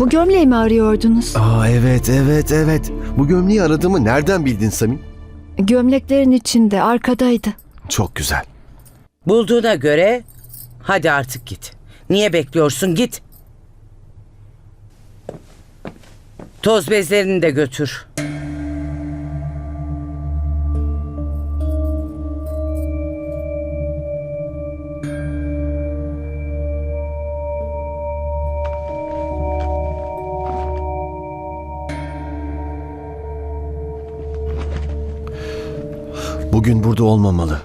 Bu gömleği mi arıyordunuz? Aa evet evet evet. Bu gömleği aradığımı nereden bildin Samin? Gömleklerin içinde, arkadaydı. Çok güzel. Bulduğuna göre hadi artık git. Niye bekliyorsun git. Toz bezlerini de götür. Bugün burada olmamalı.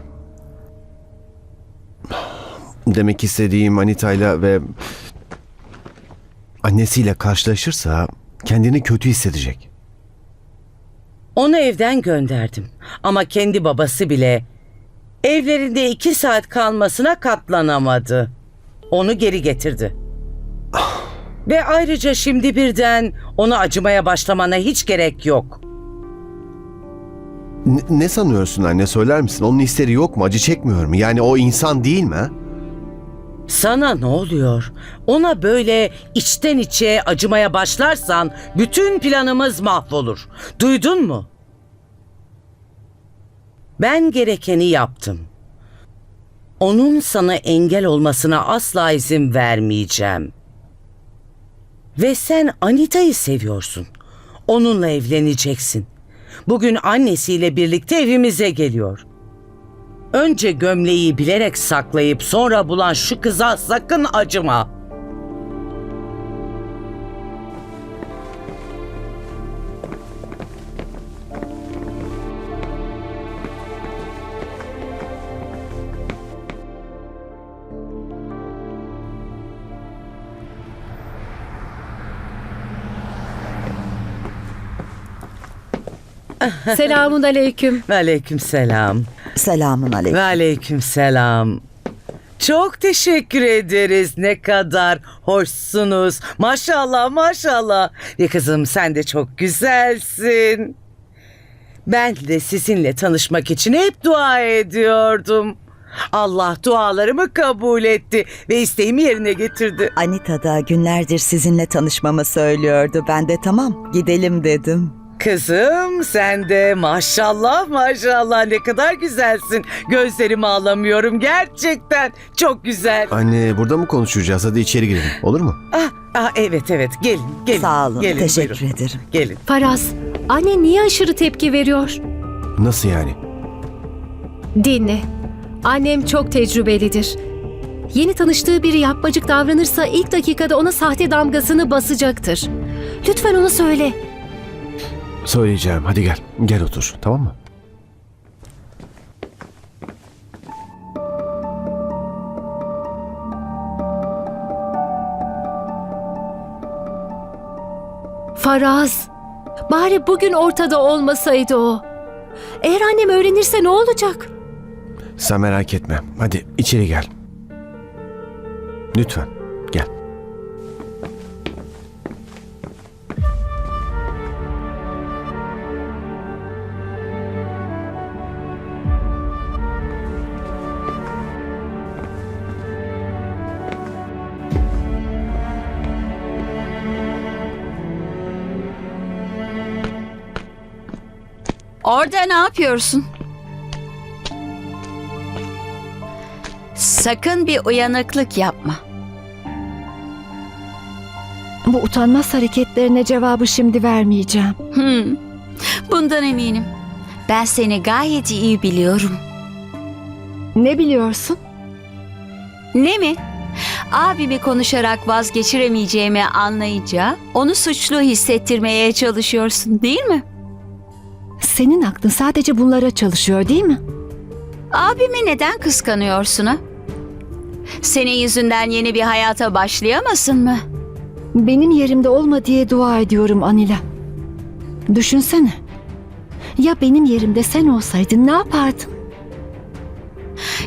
Demek istediğim Anita'yla ve annesiyle karşılaşırsa kendini kötü hissedecek. Onu evden gönderdim. Ama kendi babası bile evlerinde iki saat kalmasına katlanamadı. Onu geri getirdi. Ve ayrıca şimdi birden ona acımaya başlamana hiç gerek yok. N- ne sanıyorsun anne söyler misin? Onun hisleri yok mu? Acı çekmiyor mu? Yani o insan değil mi? Sana ne oluyor? Ona böyle içten içe acımaya başlarsan bütün planımız mahvolur. Duydun mu? Ben gerekeni yaptım. Onun sana engel olmasına asla izin vermeyeceğim. Ve sen Anita'yı seviyorsun. Onunla evleneceksin. Bugün annesiyle birlikte evimize geliyor. Önce gömleği bilerek saklayıp sonra bulan şu kıza sakın acıma. Selamun aleyküm. Ve aleyküm selam. Selamun aleyküm. Ve aleyküm selam. Çok teşekkür ederiz. Ne kadar hoşsunuz. Maşallah maşallah. Ya kızım sen de çok güzelsin. Ben de sizinle tanışmak için hep dua ediyordum. Allah dualarımı kabul etti ve isteğimi yerine getirdi. Anita da günlerdir sizinle tanışmamı söylüyordu. Ben de tamam gidelim dedim. Kızım sen de maşallah maşallah ne kadar güzelsin. Gözlerimi alamıyorum gerçekten. Çok güzel. Anne burada mı konuşacağız? Hadi içeri girelim. Olur mu? Ah, ah evet evet gelin gelin. Sağ olun. gelin, teşekkür buyurun. ederim. Gelin. Faraz, anne niye aşırı tepki veriyor? Nasıl yani? Dinle. Annem çok tecrübelidir. Yeni tanıştığı biri yapmacık davranırsa ilk dakikada ona sahte damgasını basacaktır. Lütfen ona söyle. Söyleyeceğim. Hadi gel. Gel otur. Tamam mı? Faraz, bari bugün ortada olmasaydı o. Eğer annem öğrenirse ne olacak? Sen merak etme. Hadi içeri gel. Lütfen. Orada ne yapıyorsun? Sakın bir uyanıklık yapma. Bu utanmaz hareketlerine cevabı şimdi vermeyeceğim. Hmm. Bundan eminim. Ben seni gayet iyi biliyorum. Ne biliyorsun? Ne mi? Abimi konuşarak vazgeçiremeyeceğimi anlayınca onu suçlu hissettirmeye çalışıyorsun değil mi? Senin aklın sadece bunlara çalışıyor değil mi? Abimi neden kıskanıyorsun ha? Senin yüzünden yeni bir hayata başlayamasın mı? Benim yerimde olma diye dua ediyorum Anila. Düşünsene. Ya benim yerimde sen olsaydın ne yapardın?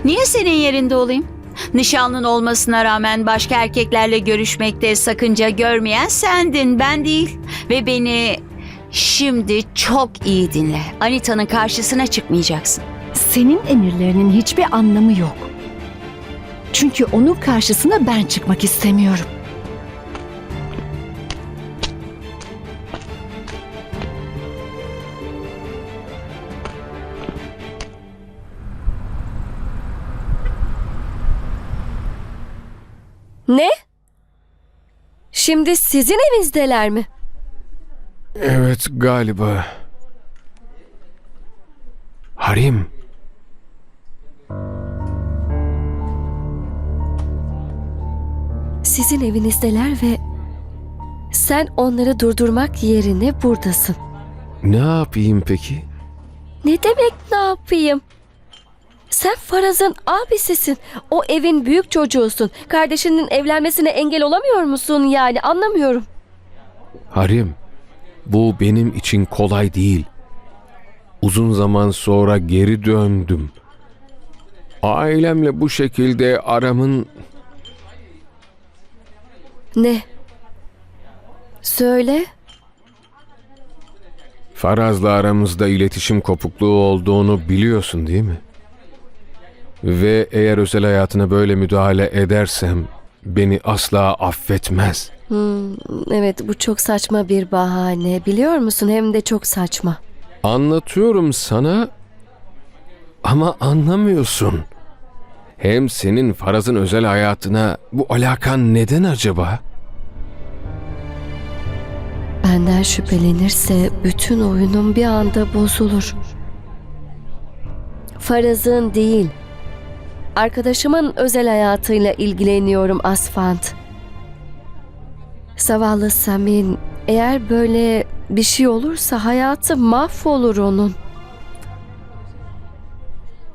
Niye senin yerinde olayım? Nişanlın olmasına rağmen başka erkeklerle görüşmekte sakınca görmeyen sendin, ben değil. Ve beni Şimdi çok iyi dinle. Anita'nın karşısına çıkmayacaksın. Senin emirlerinin hiçbir anlamı yok. Çünkü onun karşısına ben çıkmak istemiyorum. Ne? Şimdi sizin evinizdeler mi? Evet galiba. Harim. Sizin evinizdeler ve sen onları durdurmak yerine buradasın. Ne yapayım peki? Ne demek ne yapayım? Sen Faraz'ın abisisin. O evin büyük çocuğusun. Kardeşinin evlenmesine engel olamıyor musun yani anlamıyorum. Harim, bu benim için kolay değil. Uzun zaman sonra geri döndüm. Ailemle bu şekilde aramın Ne? Söyle. Faraz'la aramızda iletişim kopukluğu olduğunu biliyorsun değil mi? Ve eğer özel hayatına böyle müdahale edersem beni asla affetmez. Hmm, evet bu çok saçma bir bahane. Biliyor musun? Hem de çok saçma. Anlatıyorum sana ama anlamıyorsun. Hem senin Faraz'ın özel hayatına bu alakan neden acaba? Benden şüphelenirse bütün oyunum bir anda bozulur. Faraz'ın değil, arkadaşımın özel hayatıyla ilgileniyorum Asfant. Zavallı Samin, eğer böyle bir şey olursa hayatı mahvolur onun.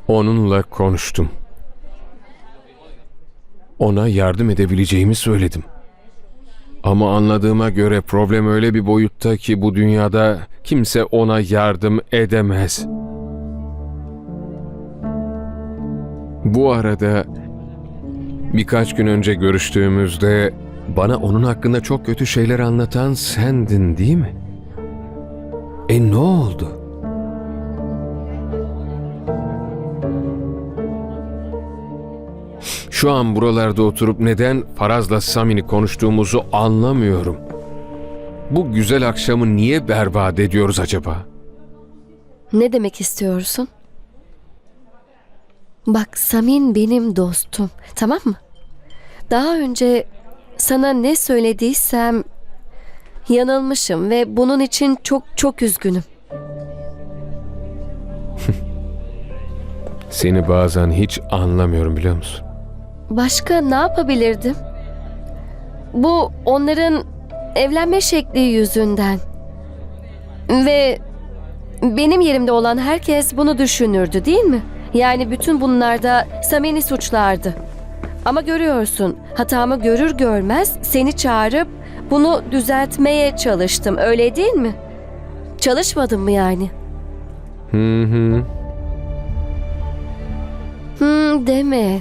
Onunla konuştum. Ona yardım edebileceğimi söyledim. Ama anladığıma göre problem öyle bir boyutta ki bu dünyada kimse ona yardım edemez. Bu arada birkaç gün önce görüştüğümüzde bana onun hakkında çok kötü şeyler anlatan sendin değil mi? E ne oldu? Şu an buralarda oturup neden Faraz'la Samin'i konuştuğumuzu anlamıyorum. Bu güzel akşamı niye berbat ediyoruz acaba? Ne demek istiyorsun? Bak Samin benim dostum, tamam mı? Daha önce sana ne söylediysem yanılmışım ve bunun için çok çok üzgünüm. Seni bazen hiç anlamıyorum biliyor musun? Başka ne yapabilirdim? Bu onların evlenme şekli yüzünden. Ve benim yerimde olan herkes bunu düşünürdü değil mi? Yani bütün bunlarda Samin'i suçlardı. Ama görüyorsun hatamı görür görmez seni çağırıp bunu düzeltmeye çalıştım öyle değil mi? Çalışmadım mı yani? Hı hı. Hmm deme.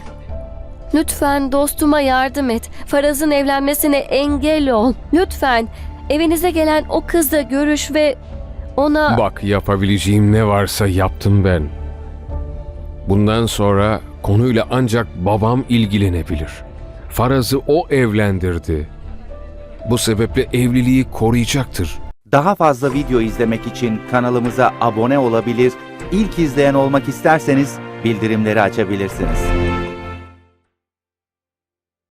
Lütfen dostuma yardım et. Faraz'ın evlenmesine engel ol. Lütfen evinize gelen o kızla görüş ve ona... Bak yapabileceğim ne varsa yaptım ben. Bundan sonra konuyla ancak babam ilgilenebilir. Faraz'ı o evlendirdi. Bu sebeple evliliği koruyacaktır. Daha fazla video izlemek için kanalımıza abone olabilir, ilk izleyen olmak isterseniz bildirimleri açabilirsiniz.